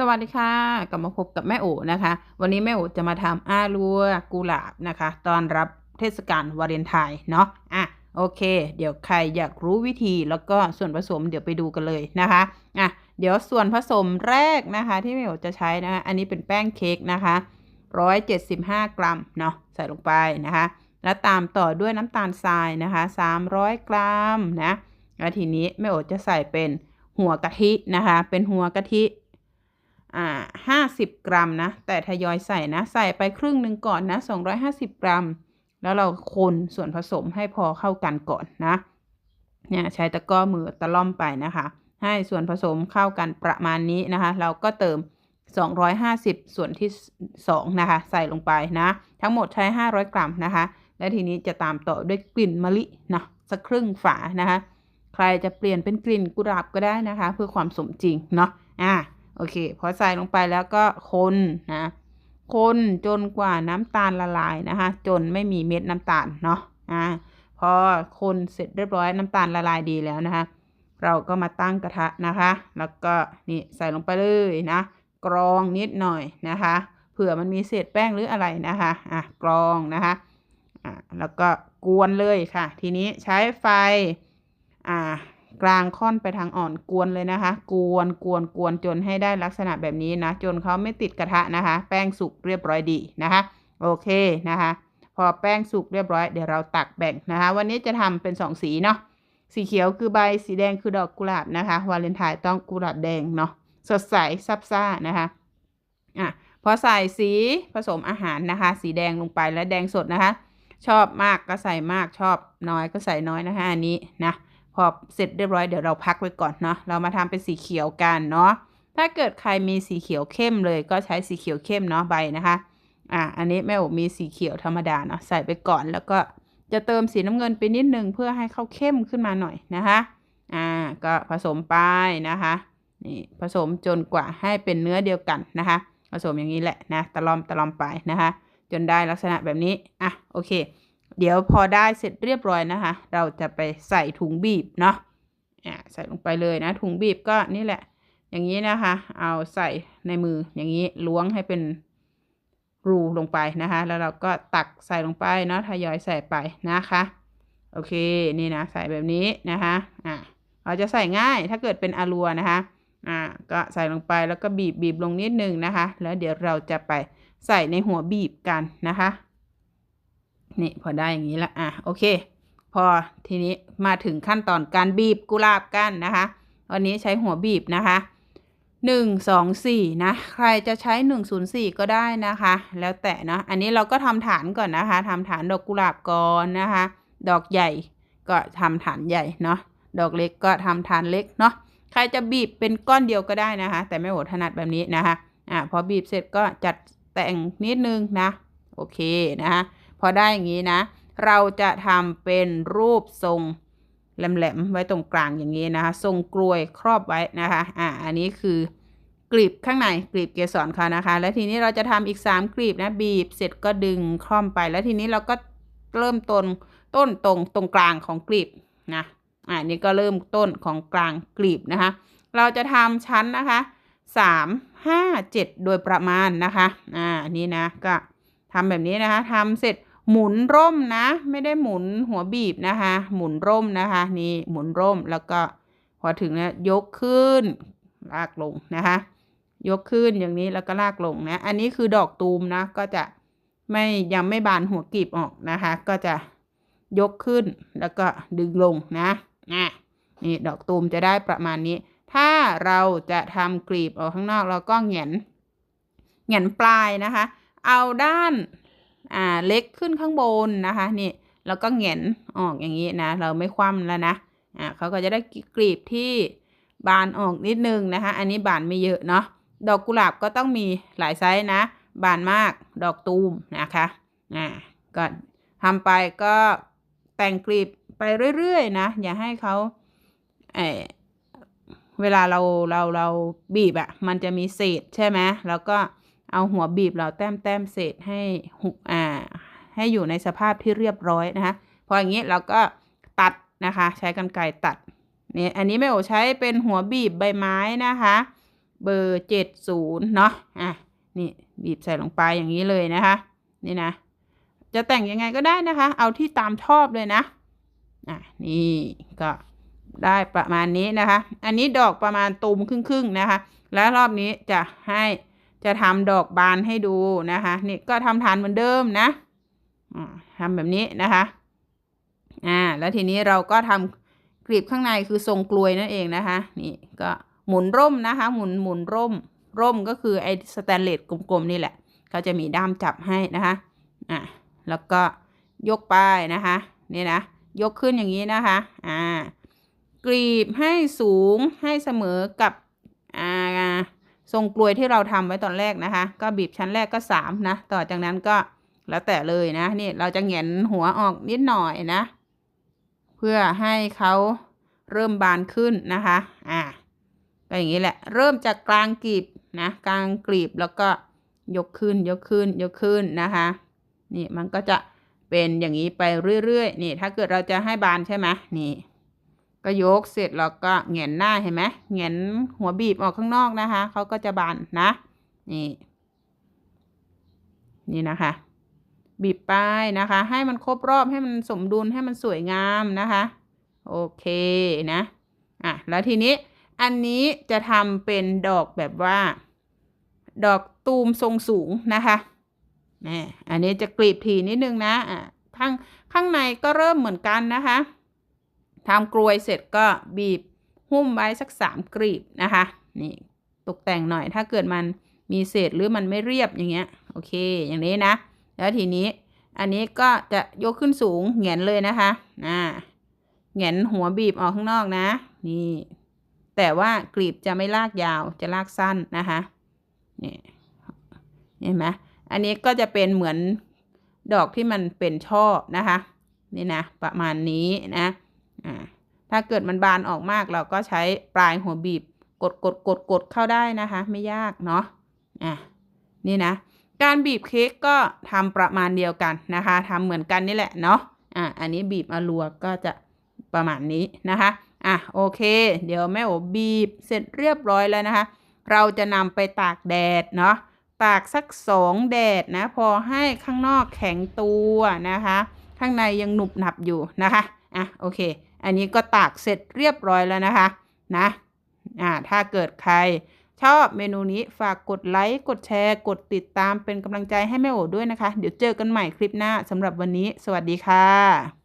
สวัสดีค่ะกลับมาพบกับแม่โอนะคะ วันนี้แม่โอจะมาทำอาลัวกุหลาบนะคะตอนรับเทศกาลวาเลนไทน์เนาะอะโอเค เดี๋ยวใครอยากรู้วิธีแล้วก็ส่วนผสมเดี๋ยวไปดูกันเลยนะคะอะเดี๋ยวส่วนผสมแรกนะคะ ที่แม่โอจะใช้นะคะอันนี้เป็นแป้งเค้กนะคะ175 กรัมเนาะใส่ลงไปนะคะ แล้วตามต่อด้วยน้ำตาลทรายนะคะ 300 กรัมนะแล้วทีนี้แม่โอจะใส่เป็นหัวกะทินะคะ เป็นหัวกะทิ อ่าห้าสิบกรัมนะ แต่ทยอยใส่นะ ใส่ไปครึ่งหนึ่งก่อนนะสองร้อยห้าสิบกรัม แล้วเราคนส่วนผสมให้พอเข้ากันก่อนนะ เนี่ยใช้ตะกร้อมือตะล่อมไปนะคะ ให้ส่วนผสมเข้ากันประมาณนี้นะคะ เราก็เติม 250 ส่วนที่ 2 นะคะ ใส่ลงไปนะ ทั้งหมดใช้ 500 กรัมนะคะ และทีนี้จะตามต่อด้วยกลิ่นมะลินะสักครึ่งฝานะคะ ใครจะเปลี่ยนเป็นกลิ่นกุหลาบก็ได้นะคะ เพื่อความสมจริงเนาะ อ่า โอเค พอใส่ลงไปแล้วก็คนนะคนจนกว่าน้ำตาลละลายนะคะ จนไม่มีเม็ดน้ำตาลเนาะอ่าพอคนเสร็จเรียบร้อยน้ำตาลละลายดีแล้วนะคะ เราก็มาตั้งกระทะนะคะ แล้วก็นี่ใส่ลงไปเลยนะ กรองนิดหน่อยนะคะเผื่อมันมีเศษแป้งหรืออะไรนะคะอะกรองนะคะอ่าแล้วก็กวนเลยค่ะ ทีนี้ใช้ไฟอ่า กลางค่อนไปทางอ่อนกวนเลยนะคะ กวนกวนกวนจนให้ได้ลักษณะแบบนี้นะ จนเขาไม่ติดกระทะนะคะ แป้งสุกเรียบร้อยดีนะคะ โอเคนะคะ พอแป้งสุกเรียบร้อยเดี๋ยวเราตักแบ่งนะคะ วันนี้จะทำเป็นสองสีเนาะสีเขียวคือใบสีแดงคือดอกกุหลาบนะคะ วาเลนไทน์ต้องกุหลาบแดงเนาะสดใสซับซ่านะคะอะพอใส่สีผสมอาหารนะคะ สีแดงลงไปและแดงสดนะคะ ชอบมากก็ใส่มากชอบน้อยก็ใส่น้อยนะคะอันนี้นะ พอเสร็จเรียบร้อยเดี๋ยวเราพักไว้ก่อนเนาะเรามาทำเป็นสีเขียวกันเนาะถ้าเกิดใครมีสีเขียวเข้มเลยก็ใช้สีเขียวเข้มเนาะใบนะคะอะอันนี้แม่โอมีสีเขียวธรรมดาเนาะใส่ไปก่อนแล้วก็จะเติมสีน้ำเงินไปนิดนึงเพื่อให้เขาเข้มขึ้นมาหน่อยนะคะอ่าก็ผสมไปนะคะนี่ผสมจนกว่าให้เป็นเนื้อเดียวกันนะคะ ผสมอย่างนี้แหละนะตะลอมตะลอมไปนะคะ จนได้ลักษณะแบบนี้อะโอเค เดี๋ยวพอได้เสร็จเรียบร้อยนะคะ เราจะไปใส่ถุงบีบเนาะอ่าใส่ลงไปเลยนะ ถุงบีบก็นี่แหละ อย่างนี้นะคะ เอาใส่ในมืออย่างนี้ล้วงให้เป็นรูลงไปนะคะ แล้วเราก็ตักใส่ลงไปเนาะทยอยใส่ไปนะคะ โอเคนี่นะใส่แบบนี้นะคะอ่าเราจะใส่ง่ายถ้าเกิดเป็นอาลัวนะคะอ่าก็ใส่ลงไปแล้วก็บีบบีบลงนิดนึงนะคะ แล้วเดี๋ยวเราจะไปใส่ในหัวบีบกันนะคะ นี่พอได้อย่างนี้ละอะโอเค พอทีนี้มาถึงขั้นตอนการบีบกุหลาบกันนะคะวันนี้ใช้หัวบีบนะคะหนึ่งสองสี่นะ ใครจะใช้หนึ่งศูนย์สี่ก็ได้นะคะ แล้วแต่เนาะอันนี้เราก็ทำฐานก่อนนะคะทำฐานดอกกุหลาบก่อนนะคะ ดอกใหญ่ก็ทำฐานใหญ่เนาะดอกเล็กก็ทำฐานเล็กเนาะใครจะบีบเป็นก้อนเดียวก็ได้นะคะ แต่ไม่โหถนัดแบบนี้นะคะอ่าพอบีบเสร็จก็จัดแต่งนิดนึงนะ โอเคนะคะ พอได้อย่างนี้นะ เราจะทำเป็นรูปทรงแหลมๆไว้ตรงกลางอย่างนี้นะคะ ทรงกลวยครอบไว้นะคะ อ่า อันนี้คือกลีบข้างในกลีบเกสรเขานะคะ แล้วทีนี้เราจะทำอีก 3 กลีบนะ บีบเสร็จก็ดึงคล่อมไป แล้วทีนี้เราก็เริ่มต้นต้นตรงตรงกลางของกลีบนะ อ่านี่ก็เริ่มต้นของกลางกลีบนะคะ เราจะทำชั้นนะคะสามห้าเจ็ดโดยประมาณนะคะ อ่า นี่นะ ก็ทำแบบนี้นะคะทำเสร็จ หมุนร่มนะ ไม่ได้หมุนหัวบีบนะคะ หมุนร่มนะคะ นี่หมุนร่มแล้วก็พอถึงนะยกขึ้น ลากลงนะคะ ยกขึ้นอย่างนี้แล้วก็ลากลงนะ อันนี้คือดอกตูมนะ ก็จะไม่ยังไม่บานหัวกลีบออกนะคะ ก็จะยกขึ้นแล้วก็ดึงลงนะอะนี่ดอกตูมจะได้ประมาณนี้ ถ้าเราจะทำกลีบออกข้างนอกเราก็แหงนแหงนปลายนะคะ เอาด้าน อ่าเล็กขึ้นข้างบนนะคะนี่แล้วก็แหงนออกอย่างนี้นะเราไม่คว่ำแล้วนะอ่าเขาก็จะได้กลีบที่บานออกนิดนึงนะคะ อันนี้บานไม่เยอะเนาะดอกกุหลาบก็ต้องมีหลายไซส์นะ บานมากดอกตูมนะคะอ่าก็ทำไปก็แต่งกลีบไปเรื่อยๆนะอย่าให้เขาเออเวลาเราเราเราบีบอะ่ะมันจะมีเศษใช่ไหมแล้วก็ เอาหัวบีบเราแต้มแต้มเศษให้หุอ่าให้อยู่ในสภาพที่เรียบร้อยนะคะ พออย่างนี้เราก็ตัดนะคะ ใช้กรรไกรตัดนี่อันนี้แม่โอใช้เป็นหัวบีบใบไม้นะคะ เบอร์เจ็ดศูนย์เนาะอะนี่บีบใส่ลงไปอย่างนี้เลยนะคะ นี่นะ จะแต่งยังไงก็ได้นะคะ เอาที่ตามชอบเลยนะอะนี่ก็ได้ประมาณนี้นะคะ อันนี้ดอกประมาณตูมครึ่งๆนะคะ แล้วรอบนี้จะให้ จะทำดอกบานให้ดูนะคะ นี่ก็ทำฐานเหมือนเดิมนะอ่าทำแบบนี้นะคะอ่าแล้วทีนี้เราก็ทำกลีบข้างในคือทรงกลวยนั่นเองนะคะ นี่ก็หมุนร่มนะคะ หมุนหมุนร่ม ร่มก็คือไอ้สแตนเลสกลมๆนี่แหละเขาจะมีด้ามจับให้นะคะอ่าแล้วก็ยกไปนะคะนี่นะยกขึ้นอย่างนี้นะคะอ่ากรีบให้สูงให้เสมอกับ ทรงกลวยที่เราทำไว้ตอนแรกนะคะ ก็บีบชั้นแรกก็สามนะต่อจากนั้นก็แล้วแต่เลยนะนี่เราจะแหงนหัวออกนิดหน่อยนะ เพื่อให้เขาเริ่มบานขึ้นนะคะอ่าก็อย่างนี้แหละ เริ่มจากกลางกลีบนะกลางกลีบแล้วก็ยกขึ้นยกขึ้นยกขึ้นนะคะนี่มันก็จะเป็นอย่างนี้ไปเรื่อยๆนี่ถ้าเกิดเราจะให้บานใช่ไหมนี่ ก็ยกเสร็จแล้วก็แหงนหน้าเห็นไหมแหงนหัวบีบออกข้างนอกนะคะเขาก็จะบานนะนี่นี่นะคะ บีบไปนะคะ ให้มันครบรอบให้มันสมดุลให้มันสวยงามนะคะ โอเคนะอะแล้วทีนี้อันนี้จะทำเป็นดอกแบบว่า ดอกตูมทรงสูงนะคะนี่อันนี้จะกรีบทีนิดนึงนะอะข้างข้างในก็เริ่มเหมือนกันนะคะ ทำกลวยเสร็จก็บีบหุ้มไว้สักสามกรีบนะคะ นี่ตกแต่งหน่อยถ้าเกิดมันมีเศษหรือมันไม่เรียบอย่างเงี้ย โอเค อย่างนี้นะ แล้วทีนี้อันนี้ก็จะยกขึ้นสูงแหงนเลยนะคะอ่าแหงนหัวบีบออกข้างนอกนะ นี่ แต่ว่ากลีบจะไม่ลากยาวจะลากสั้นนะคะนี่เห็นไหมอันนี้ก็จะเป็นเหมือนดอกที่มันเป็นช่อนะคะ นี่นะ ประมาณนี้นะ อ่าถ้าเกิดมันบานออกมากเราก็ใช้ปลายหัวบีบกดกดกดกดเข้าได้นะคะ ไม่ยากเนาะอะนี่นะ การบีบเค้กก็ทำประมาณเดียวกันนะคะทำเหมือนกันนี่แหละเนาะอะอันนี้บีบอลัวก็จะประมาณนี้นะคะอะโอเค เดี๋ยวแม่โอบีบเสร็จเรียบร้อยแล้วนะคะ เราจะนำไปตากแดดเนาะตากสักสองแดดนะ พอให้ข้างนอกแข็งตัวนะคะ ข้างในยังหนุบหนับอยู่นะคะ อะโอเค อันนี้ก็ตากเสร็จเรียบร้อยแล้วนะคะนะอ่าถ้าเกิดใครชอบเมนูนี้ฝากกดไลค์ กดแชร์ กดติดตามเป็นกำลังใจให้แม่โอด้วยนะคะ เดี๋ยวเจอกันใหม่คลิปหน้าสำหรับวันนี้ สวัสดีค่ะ